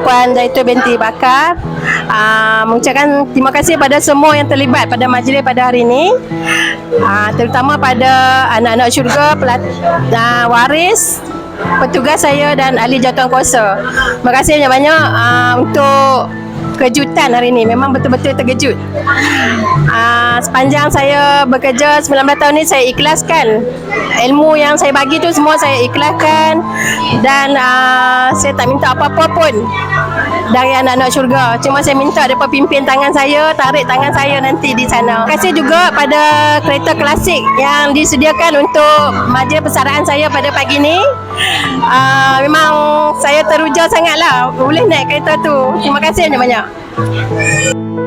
Puan Zaitun binti Bakar. Uh, mengucapkan terima kasih pada semua yang terlibat pada majlis pada hari ini. Uh, terutama pada anak-anak syurga pelat, uh, waris petugas saya dan ahli jawatankuasa terima kasih banyak-banyak uh, untuk kejutan hari ini memang betul-betul terkejut. Uh, sepanjang saya bekerja 19 tahun ni saya ikhlaskan. Ilmu yang saya bagi tu semua saya ikhlaskan. Dan uh, saya tak minta apa-apa pun dari anak-anak syurga. Cuma saya minta mereka pimpin tangan saya tarik tangan saya nanti di sana. Terima kasih juga pada kereta klasik yang disediakan untuk majlis persaraan saya pada pagi ni. Uh, memang saya teruja sangatlah. Boleh naik kereta tu. Terima kasih banyak-banyak